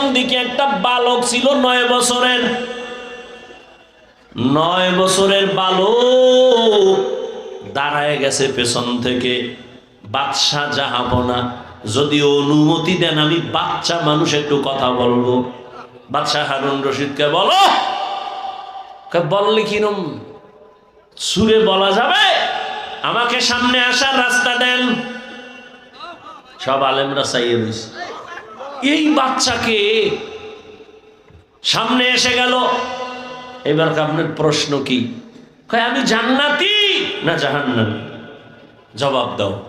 পেছন দিকে একটা বালক ছিল নয় বছরের। নয় বছরের বালক দাঁড়ায় গেছে পেছন থেকে। বাদশাহ জাহাপনা, যদি অনুমতি দেন আমি বাচ্চা মানুষ একটু কথা বলব। বাদশাহ হারুন রশিদকে বলো বললে কিরম সুরে বলা যাবে? আমাকে সামনে আসার রাস্তা দেন। সব আলেমরা চাইয়ে রয়েছে এই বাচ্চাকে সামনে এসে গেল। এবার আপনার প্রশ্ন কি? আমি জান্নাতি না জাহান্নামি? জবাব দাও।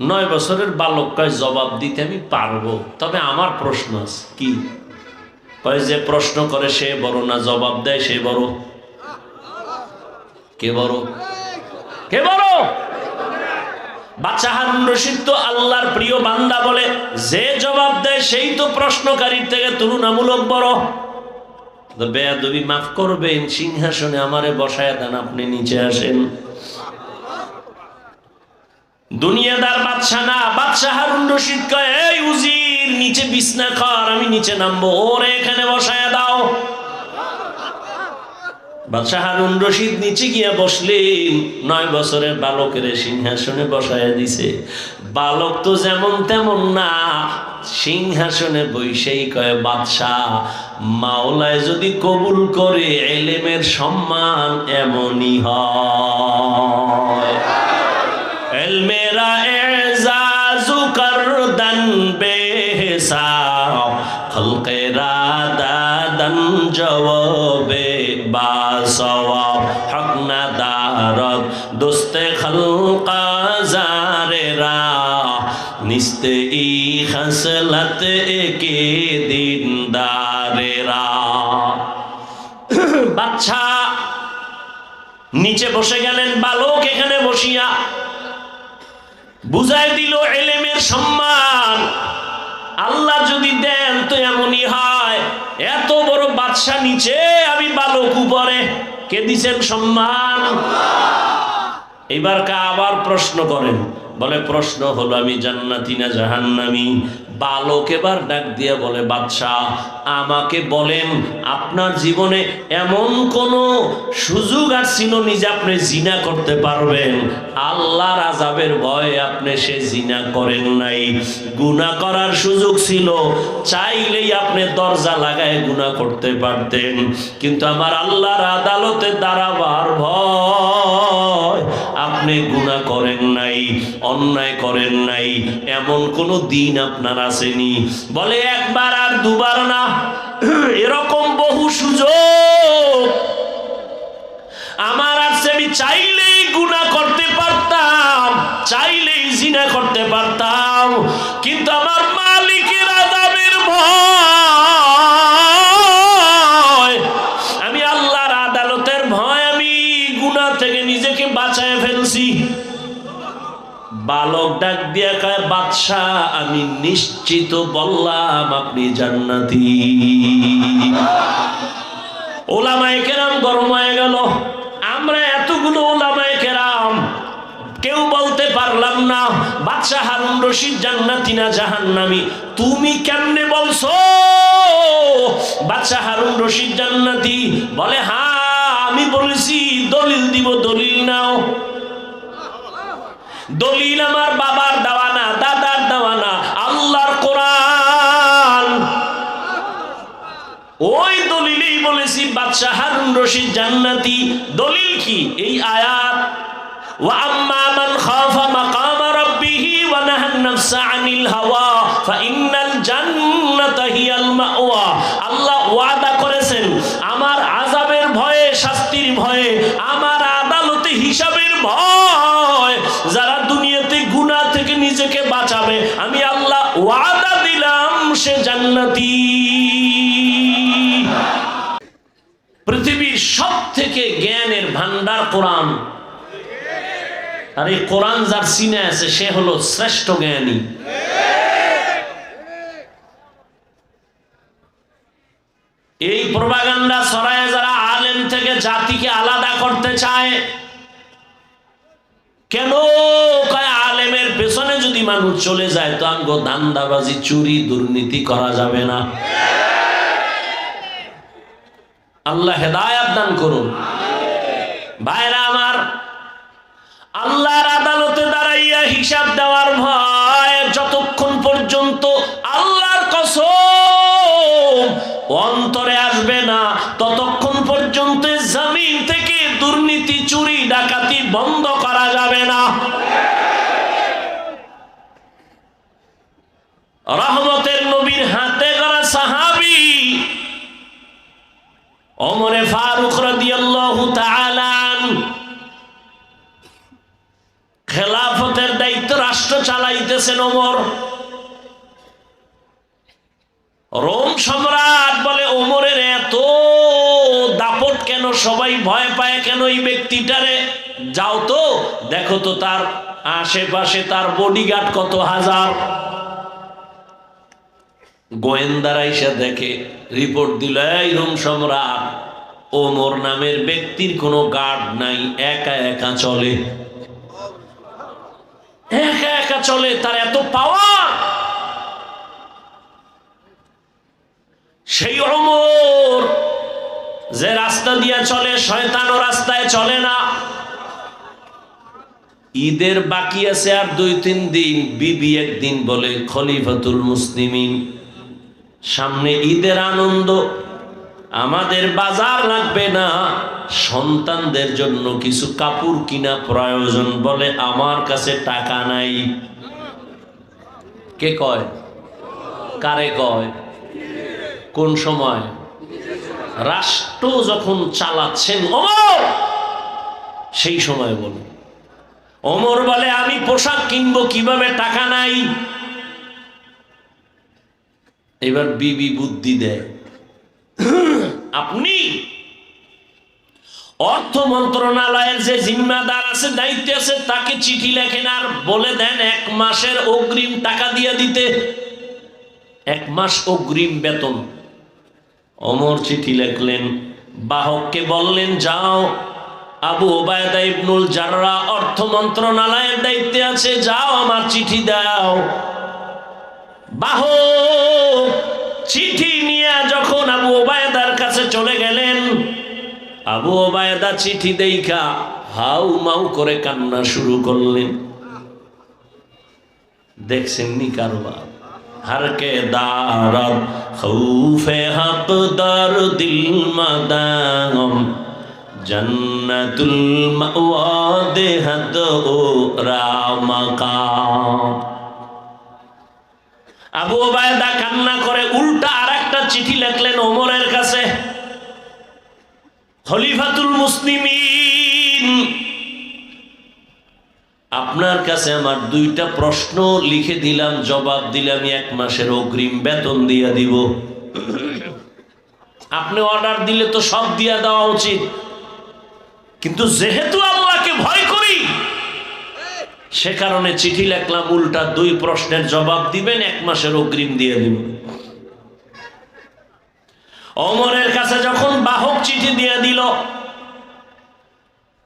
নয় বছরের বালক কয়, জবাব দিতে আমি পারব। তবে আমার প্রশ্ন আছে, কি? কয়, যে প্রশ্ন করে সে বড় না জবাব দেয়, সে বড়। কে বড়? কে বড়? বাচ্চা হারুন রশিদ তো আল্লাহর প্রিয় বান্দা বলে, যে জবাব দেয় সেই তো প্রশ্নকারীর থেকে তুলনামূলক বড়। সিংহাসনে আমারে বসায় দেন, আপনি নিচে আসেন। দুনিয়াদার বাদশা না বাদশা হারুন রশিদ কয় নিচে বিছনা কর আমি নিচে নামবো। ওরে, এখানে বসায় দাও। বাদশাহ হারুন রশিদ নিচে গিয়া বসলেন। নয় বছরের বালকের সিংহাসনে বসায় দিছে। বালক তো যেমন তেমন না, সিংহাসনে বৈশেই কয়, বাদশাহ, মাওলায় যদি কবুল করে, এলেমের সম্মান এমনই হয়। জবাবে বাসওয়াব হক না দারদ, দোস্তে খলকা জারেরা, নিস্তে ই খসলত একে দিন দারেরা বাচ্চা, নিচে বসে গেলেন, বালক এখানে বসিয়া বুঝাই দিল, এলেমের সম্মান। আল্লাহ যদি দেন তো এমনই হয়। এত বড় বাদশা নিচে, আমি বালক উপরে। কে দিছেন সম্মান? এবার কা আবার প্রশ্ন করেন। বলে, প্রশ্ন হলো, আমি জান্নাতি না জাহান্নামি? বালক এবার ডাক দিয়ে বলে, বাদশাহ, আমাকে বলেন, আপনার জীবনে এমন কোন সুযোগ আর ছিল আপনি জিনা করতে পারবেন। আল্লাহর আজাবের ভয়ে আপনি সে জিনা করেন নাই। গুনাহ করার সুযোগ ছিল, চাইলেই আপনি দরজা লাগায় গুনাহ করতে পারতেন। কিন্তু আমার আল্লাহর আদালতে দাঁড়াবার ভয় আপনি গুনাহ করেন অন্যায় করেন নাই। এমন কোন দিন আপনার আসেনি। বলে একবার আর দুবার না। এরকম বাদশাহ, আমি নিশ্চিত বললাম, আপনি জান্নাতি। ওলামায়ে কেরাম গরম হয়ে গেল। আমরা এতগুলো ওলামায়ে কেরাম, কেউ বলতে পারলাম না, বাদশাহ হারুন রশিদ জান্নাতি না জাহান্নামি? তুমি কেমনে বলছো? বাদশাহ হারুন রশিদ জান্নাতি? বলে হ্যাঁ আমি বলেছি, দলিল দিব, দলিল নাও। দলিল আমার বাবার দেওয়া না দাদার দেওয়া না আল্লাহর কোরআন ওই দলিলেই বলেছি বাদশাহ হারুন রশিদ জান্নাতি দলিল কি এই আয়াত وأما من خاف مقام ربه ونهى النفس عن الهوى فإن الجنة هي المأوى আল্লাহ ওয়াদা করেছেন আমার আযাবের ভয়ে শাস্তির ভয়ে আমার আদালতে হিসাবের ভয় ওয়াদা দিলাম সে জান্নাতি। পৃথিবীর সব থেকে জ্ঞানের ভান্ডার কোরআন। আর এই কোরআন যার সিনে আছে, সে হলো শ্রেষ্ঠ জ্ঞানী। এই প্রবাগান্ডা ছড়ায় যারা আলেম থেকে জাতিকে আলাদা করতে চায়, কেন মানুষ চলে যায়, তো আমগো দান্দাবাজি চুরি, দুর্নীতি করা যাবে না। আল্লাহ হেদায়াত দান করুন। ভাইরা আমার, আল্লাহর আদালতে দাঁড়াইয়া হিসাব দেওয়ার ভয় যতক্ষণ পর্যন্ত আল্লাহর কসম অন্তরে আসবে না, ততক্ষণ ওমরে ফারুক খেলাফতের দায়িত্ব রাষ্ট্র চালাইতেছেন ওমর। রোম সম্রাট বলে, ওমরের এত দাপট কেন? সবাই ভয় পায় কেন এই ব্যক্তিটারে? যাও তো, দেখো তো তার আশেপাশে তার বডিগার্ড কত হাজার? গোয়েন্দারা এসে দেখে, রিপোর্ট দিল, এই রোম সম্রাট, ওমর নামের ব্যক্তির কোনো গার্ড নাই, একা একা চলে। একা একা চলে, তার এত পাওয়ার সেই অমর যে রাস্তা দিয়ে চলে, শয়তানও রাস্তায় চলে না। ঈদের বাকি আছে আর দুই তিন দিন। বিবি একদিন বলে, খলিফাতুল মুসলিমিন। সামনে ঈদের আনন্দ। আমাদের বাজার লাগবে না। সন্তানদের জন্য কিছু কাপড় কিনা প্রয়োজন বলে আমার কাছে টাকা নাই। কে কয়? কারে কয়? কোন সময়? রাষ্ট্র যখন চালাচ্ছেন অমর সেই সময় বলে অমর বলে, আমি পোশাক কিনবো কীভাবে? টাকা নাই। এবার বিবি বুদ্ধি দেয়। আপনি অর্থ মন্ত্রণালয়ের যে জিম্মাদার আছে, দায়িত্ব আছে, তাকে চিঠি লেখেন আর বলে দেন, এক মাসের অগ্রিম টাকা দিয়ে দিতে। এক মাস অগ্রিম বেতন। অমর চিঠি লেখলেন, বাহককে বললেন, যাও, আবু ওবায়দা ইবনুল জাররা অর্থ মন্ত্রণালয়ের দায়িত্বে আছে, যাও, আমার চিঠি দাও। বাহক চিঠি নিয়ে যখন আবু ওবায়দার কাছে চলে গেলেন, আবু ওবায়দা চিঠি দেইখা হাউ মাউ করে কান্না শুরু করলেন। দেখছেন নি কারবার? হর কে দারদ খৌফে হক দর দিল মাদাম, জান্নাতুল মাওয়া দেহত ও রামকা আবু ওবায়দা কান্না করে উল্টা আর একটা চিঠি লেখলেন ওমরের কাছে। খলিফাতুল মুসলিমিন, আপনার কাছে আমার দুইটা প্রশ্ন লিখে দিলাম, জবাব দিলাম এক মাসের অগ্রিম বেতন দিয়া দিব। আপনি অর্ডার দিলে তো সব দিয়া দেওয়া উচিত। কিন্তু যেহেতু আল্লাহকে ভয় করি সে কারণে চিঠি লেখলাম, উল্টা দুই প্রশ্নের জবাব দিবেন, এক মাসের অগ্রিম দিয়ে দিব। অমরের কাছে যখন বাহক চিঠি দিয়ে দিল,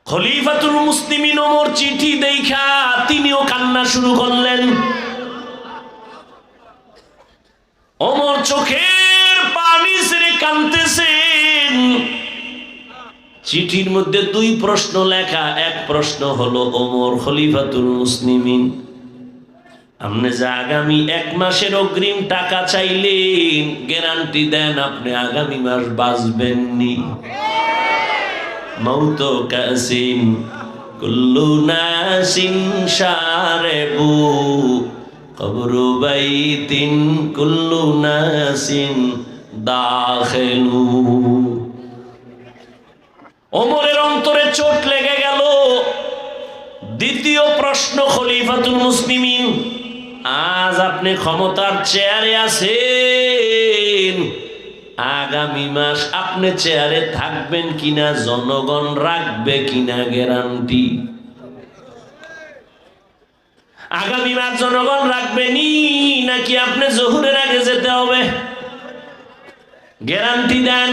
খলিফাতুল মুসলিমিন ওমর চিঠি দেখা তিনিও কান্না শুরু করলেন। ওমর চোখের পানি ছেড়ে কানতেছেন চিঠির মধ্যে দুই প্রশ্ন লেখা, এক প্রশ্ন হলো, ওমর খলিফাতুল মুসলিমিন। আপনি যে আগামী এক মাসের অগ্রিম টাকা চাইলেন, গ্যারান্টি দেন আপনি আগামী মাস বাঁচবেননি। মৌত কাসিন কুল্লু নাসিন সারেবু কবরু বাইতিন কুল্লু নাসিন দাখিলু। ওমরের অন্তরে চোট লেগে গেল। দ্বিতীয় প্রশ্ন, খলিফাতুল মুসলিমিন, আজ আপনি ক্ষমতার চেয়ারে আছেন। আগামী মাস আপনি চেয়ারে থাকবেন কিনা, জনগণ রাখবে কিনা গ্যারান্টি? আগামী মাস জনগণ রাখবেনি, নাকি আপনি জহুরের আগে যেতে হবে? গ্যারান্টি দেন।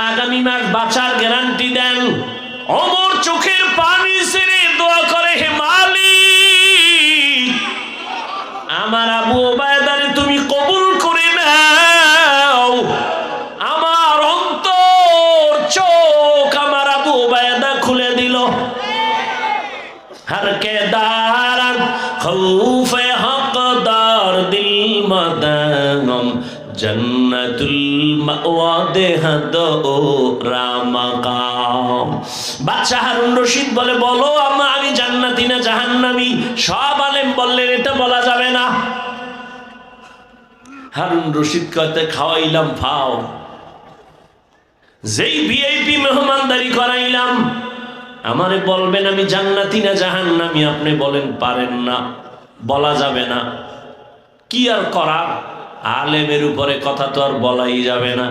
আগামী মাস বাঁচার গ্যারান্টি দেন। অমর চোখের পানি ছেড়ে দোয়া করে, হে মালি আমার আবু ওবায়দারে তুমি কবুল করে নাও। আমার অন্তর চোখ আমার আবু ওবায়দা খুলে দিল। হার কে দার খৌফে হকদার দিল মদনম। জান্নাতুল মাওয়া দেহাদ ও রামাকাম। বাচ্চা হারুন রশিদ বলে, বলো আমা আমি জান্নাতি না জাহান্নামি? সব আলেম বললেন, এটা বলা যাবে না। হারুন রশিদ কতে খাওয়াইলাম ফাও যেই ভিআইপি মেহমানদারি করাইলাম, আমারে বলবেন, আমি জান্নাতি না জাহান্নামি? আপনি বলেন, পারেন না। বলা যাবে না। কি আর করার? আলেমের উপরে কথা তো আর বলাই যাবে না।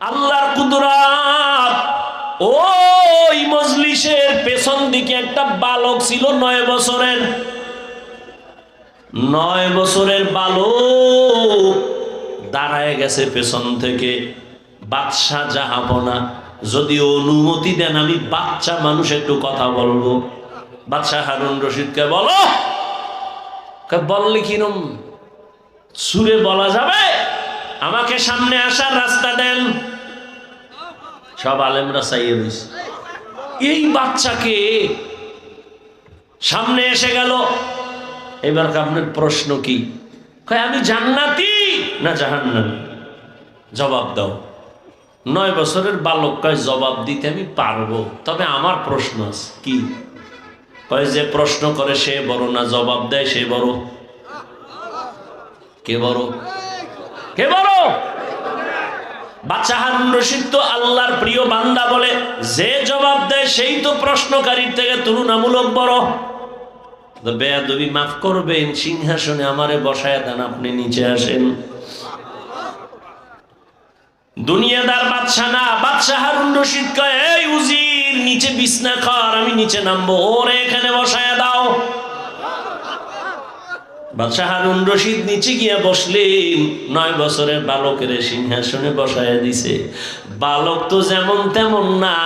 আল্লাহর কুদরাত, ওই মজলিসের পেছন দিকে একটা বালক ছিল নয় বছরের। নয় বছরের বালক দাঁড়ায় গেছে পেছন থেকে। বাদশাহ জাহাবনা যদি অনুমতি দেন আমি বাচ্চা মানুষ একটু কথা বলব। বাদশাহ হারুন রশিদকে বলো। বললে কিরম সুরে বলা যাবে? আমাকে সামনে আসার রাস্তা দেন। সব আলেমরা চাইয়ে রয়েছে। এই বাচ্চাকে সামনে এসে গেল। এবার আপনার প্রশ্ন কি? আমি জান্নাতি না জাহান্নামি? জবাব দাও। নয় বছরের বালক কয়, জবাব দিতে আমি পারব। তবে আমার প্রশ্ন আছে, কি? কয়, যে প্রশ্ন করে সে বড় না, জবাব দেয়, সে বড়। কে বড়? কে বড়? বাচ্চা হারুন রশিদ তো আল্লাহর প্রিয় বান্দা বলে, যে জবাব দেয় সেই তো প্রশ্নকারীর থেকে তুলনামূলক বড়। বেয়াদবি মাফ করবেন, সিংহাসনে আমারে বসায় দেন, আপনি নিচে আসেন। দুনিয়াদার বাদশা না হারুন রশিদ কয়, এই উজির, নিচে বিছনা কর আমি নিচে নামবো, ওরে এখানে বসায় দাও। নিচে গিয়া নয় বছরের সিংহাসনে বসায় দিছে। বালক তো যেমন তেমন না,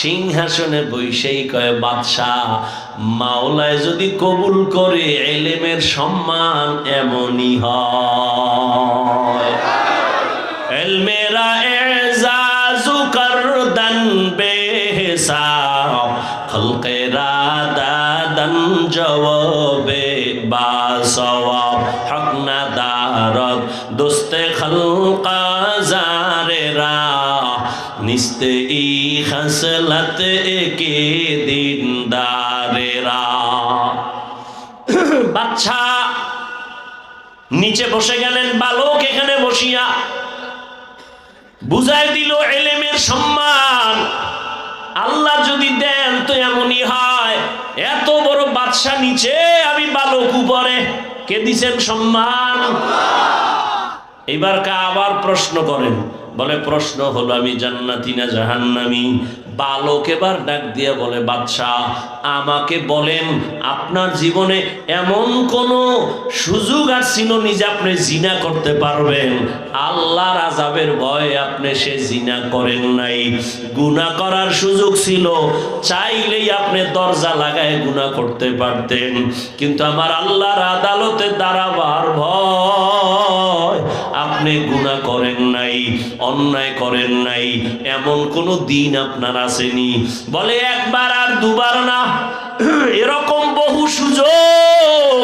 সিংহাসনে বৈশেই কয়, বাদশাহ, মাওলায় যদি কবুল করে, এলেমের সম্মান এমনই হয়। জবাবে নিস্তে ই একে দিন বাচ্চা, নিচে বসে গেলেন, বালক এখানে বসিয়া বুঝাই দিল এলেমের সম্মান। আল্লাহ যদি দেন তো এমনই হয়। এত বড় বাদশা নিচে, আমি বালক উপরে। কে দিছেন সম্মান? এবার কা আবার প্রশ্ন করেন। বলে, প্রশ্ন হলো, আমি জান্নাতি না জাহান্নামি? বালক এবার ডাক দিয়ে বলে, বাদশাহ, আমাকে বলেন, আপনার জীবনে এমন কোন সুযোগ আর ছিল যে আপনি জিনা করতে পারবেন? আল্লাহর আজাবের ভয়ে আপনি সে জিনা করেন নাই। গুনাহ করার সুযোগ ছিল, চাইলেই আপনি দরজা লাগায় গুনাহ করতে পারতেন। কিন্তু আমার আল্লাহর আদালতে দাঁড়াবার ভয় আপনি গুনাহ করেন নাই, অন্যায় করেন নাই, এমন কোনো দিন আপনার আসেনি। বলে একবার আর দুবার না, এরকম বহু সুযোগ।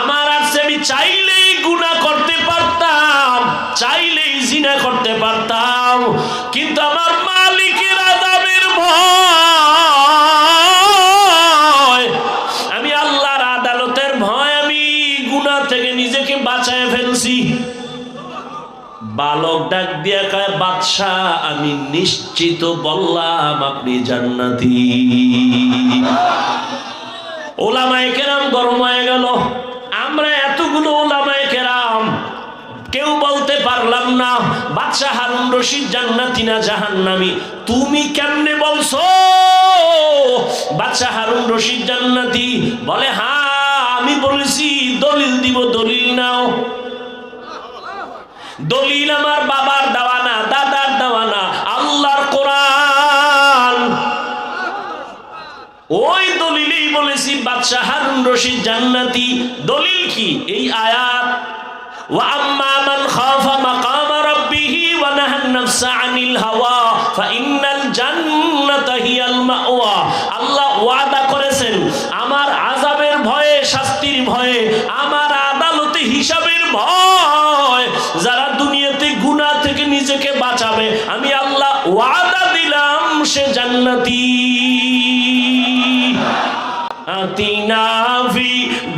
আমার আছে আমি চাইলেই গুণা করতে পারতাম, চাইলেই জিনা করতে পারতাম, কিন্তু আমার বালক ডাক দিয়া কয়, বাদশাহ, আমি নিশ্চিত বললাম আপনি জান্নাতি। ওলামায়ে কেরাম গরম হয়ে গেল। আমরা এতগুলো ওলামায়ে কেরাম, কেউ বলতে পারলাম না, বাদশাহ হারুন রশিদ জান্নাতি না জাহান্নামি? তুমি কেমনে বলছো? বাদশাহ হারুন রশিদ জান্নাতি। বলে হ্যাঁ আমি বলেছি, দলিল দিব, দলিল নাও। দলিল আমার বাবার দেওয়া না দাদার দেওয়া না আল্লাহর কোরআন ওই দলিলেই বলেছি বাদশাহ হারুন রশিদ জান্নাতি দলিল কি এই আয়াত وأما من خاف مقام ربه ونهى النفس عن الهوى فإن الجنة هي المأوى আল্লাহ ওয়াদা করেছেন আমার আযাবের ভয়ে শাস্তির ভয়ে আমার আদালত কেয়ামতে হিসাবের ভয় যারা দুনিয়াতে গুনাহ থেকে বাঁচাবে আমি আল্লাহ ওয়াদা দিলাম সে জান্নাতি। আতিনা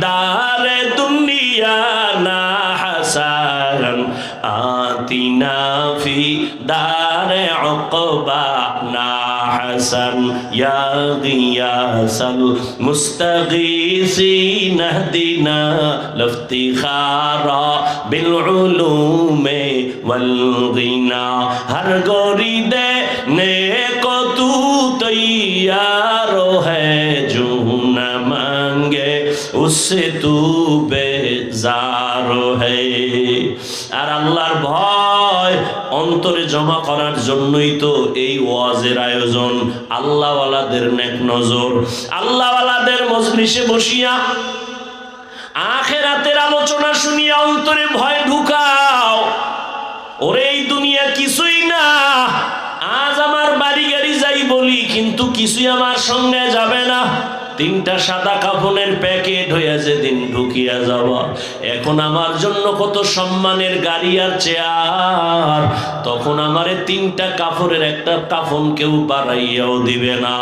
দারে দুনিয়া না হাসান আতিনা لنا في دار عقبانا حسن يا غياث المستغيثين اهدنا لافتخار بالعلوم والغنى هر غريد نیک تو تیار ہے جو نہ مانگے اس سے تو بیزار ہے আর আল্লাহর ভয় অন্তরে জমা করার জন্যই তো এই ওয়াজের আয়োজন। আল্লাহওয়ালাদের নেক নজর। আল্লাহওয়ালাদের মজলিসে বসিয়া আখেরাতের আলোচনা শুনিয়া অন্তরে ভয় ঢুকাও। ওরে, এই দুনিয়া কিছুই না। আজ আমার বাড়ি গাড়ি যাই বলি, কিন্তু কিছুই আমার সঙ্গে যাবে না। তিনটা সাদা কাফনের প্যাকেট হইয়া যেদিন ঢুকিয়া যাব। এখন আমার জন্য কত সম্মানের গাড়ি আর চেয়ার। তখন আমারে তিনটা কাপড়ের একটা কাফন কেউ বাড়াইয়াও দিবে না।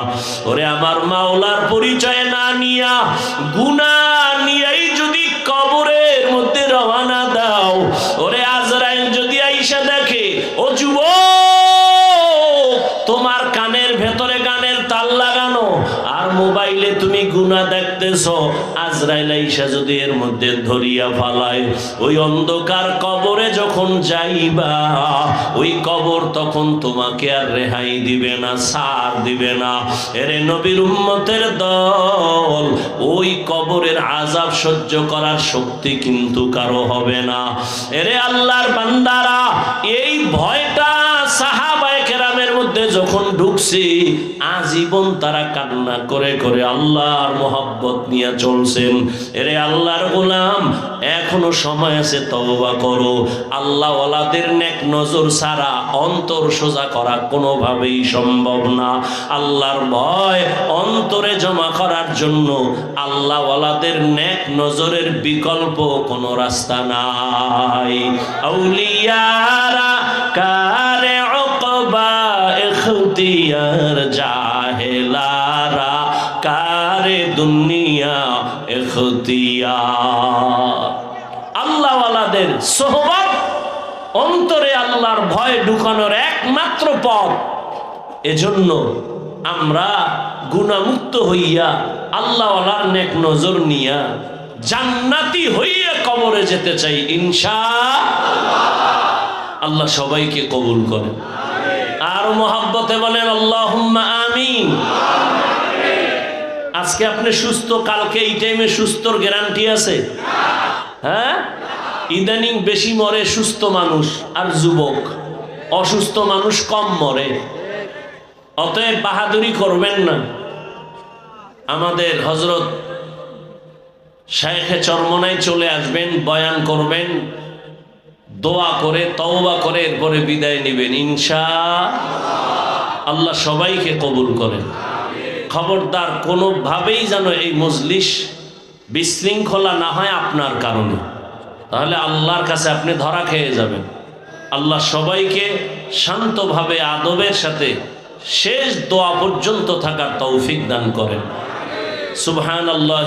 ওরে আমার মাওলার পরিচয় না নিয়া গুনা নিয়াই যদি কবরের মধ্যে রওনা তুমি গুনা দেখতেছ, আজরাইল আইসা যদি এর মধ্যে ধরিয়া ফালায়, ওই অন্ধকার কবরে যখন যাইবা, ওই কবর তখন তোমাকে আর রেহাই দিবে না, সার দিবে না। এরে নবীর উম্মতের দল, ওই কবরের আজাব সহ্য করার শক্তি কিন্তু কারও হবে না। এরে আল্লাহর বান্দারা, এই মধ্যে যখন ঢুকছে, আজীবন তারা কান্না করে করে আল্লাহর মোহাব্বত নিয়ে চলছেন। এরে আল্লাহর গোলাম, এখনও সময় আছে, তওবা করো। আল্লাহ ওয়ালাদের নেক নজর ছাড়া অন্তর সোজা করা কোনোভাবেই সম্ভব না। আল্লাহর ভয় অন্তরে জমা করার জন্য আল্লাহ ওয়ালাদের নেক নজরের বিকল্প কোনো রাস্তা নাই। আউলিয়ারা কারে ইখতিয়ার জাহেলারা, কারে দুনিয়া ইখতিয়ার আল্লাহওয়ালাদের সোহবত অন্তরে আল্লাহর ভয় ঢুকানোর একমাত্র পথ। এজন্য আমরা গুণামুক্ত হইয়া আল্লাহওয়ালার নেক নজর নিয়া জান্নাতি হইয়া কবরে যেতে চাই, ইনশা আল্লাহ। সবাইকে কবুল করে আর মোহাব্বতে বলেন আল্লাহ আমিন। আজকে আপনি সুস্থ, কালকে এই টাইমে সুস্থর গ্যারান্টি আছে? হ্যাঁ? ইদানিং বেশি মরে সুস্থ মানুষ আর যুবক। অসুস্থ মানুষ কম মরে। অতএব বাহাদুরি করবেন না। আমাদের হজরত শায়েখে চরমনায় চলে আসবেন, বয়ান করবেন। দোয়া করে, তওবা করে, এরপরে বিদায় নেবেন। ইনশা আল্লাহ সবাইকে কবুল করেন। খবরদার কোনোভাবেই যেন এই মজলিস বিশৃঙ্খলা না হয় আপনার কারণে। তাহলে আল্লাহর কাছে আপনি ধরা খেয়ে যাবেন। আল্লাহ সবাইকে শান্তভাবে আদবের সাথে শেষ দোয়া পর্যন্ত থাকার তৌফিক দান করেন। সুবহান আল্লাহ